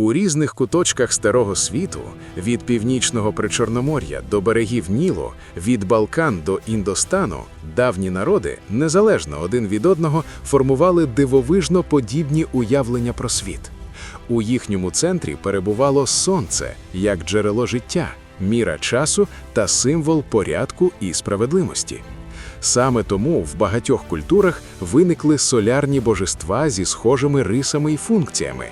У різних куточках Старого світу, від північного причорномор'я до берегів Нілу, від Балкан до Індостану, давні народи, незалежно один від одного, формували дивовижно подібні уявлення про світ. У їхньому центрі перебувало сонце як джерело життя, міра часу та символ порядку і справедливості. Саме тому в багатьох культурах виникли солярні божества зі схожими рисами і функціями.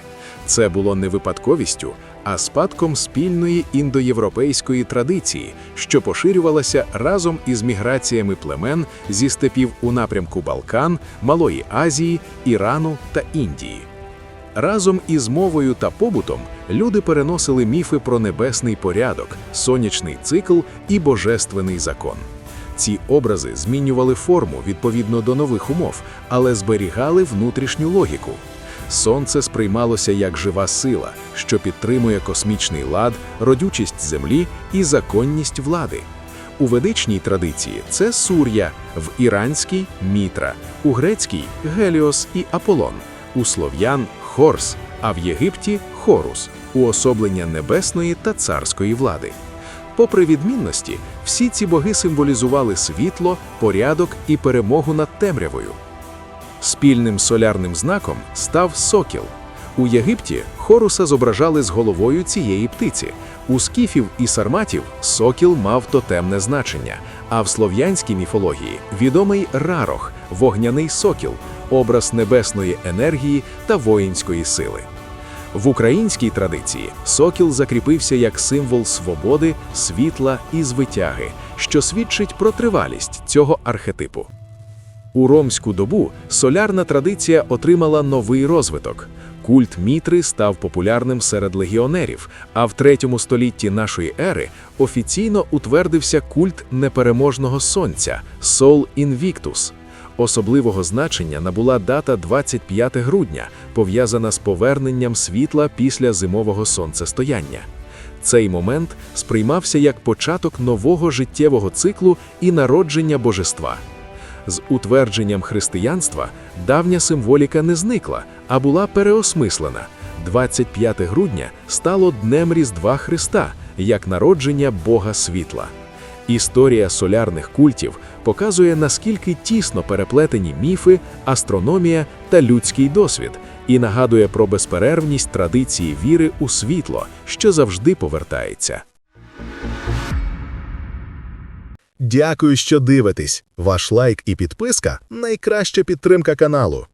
Це було не випадковістю, а спадком спільної індоєвропейської традиції, що поширювалася разом із міграціями племен зі степів у напрямку Балкан, Малої Азії, Ірану та Індії. Разом із мовою та побутом люди переносили міфи про небесний порядок, сонячний цикл і божественний закон. Ці образи змінювали форму відповідно до нових умов, але зберігали внутрішню логіку. Сонце сприймалося як жива сила, що підтримує космічний лад, родючість землі і законність влади. У ведичній традиції це Сур'я, в іранській мітра, у грецькій Геліос і Аполлон, у слов'ян Хорс, а в Єгипті Хорус, уособлення небесної та царської влади. Попри відмінності, всі ці боги символізували світло, порядок і перемогу над темрявою. Спільним солярним знаком став сокіл. У Єгипті Хоруса зображали з головою цієї птиці. У скіфів і сарматів сокіл мав тотемне значення, а в слов'янській міфології відомий рарох, вогняний сокіл, образ небесної енергії та воїнської сили. В українській традиції сокіл закріпився як символ свободи, світла і звитяги, що свідчить про тривалість цього архетипу. У ромську добу солярна традиція отримала новий розвиток. Культ Мітри став популярним серед легіонерів, а в третьому столітті нашої ери офіційно утвердився культ непереможного сонця Сол Invictus. Особливого значення набула дата 25 грудня, пов'язана з поверненням світла після зимового сонцестояння. Цей момент сприймався як початок нового життєвого циклу і народження божества. З утвердженням християнства давня символіка не зникла, а була переосмислена. 25 грудня стало днем Різдва Христа як народження Бога світла. Історія солярних культів показує, наскільки тісно переплетені міфи, астрономія та людський досвід, і нагадує про безперервність традиції віри у світло, що завжди повертається. Дякую, що дивитесь. Ваш лайк і підписка найкраща підтримка каналу.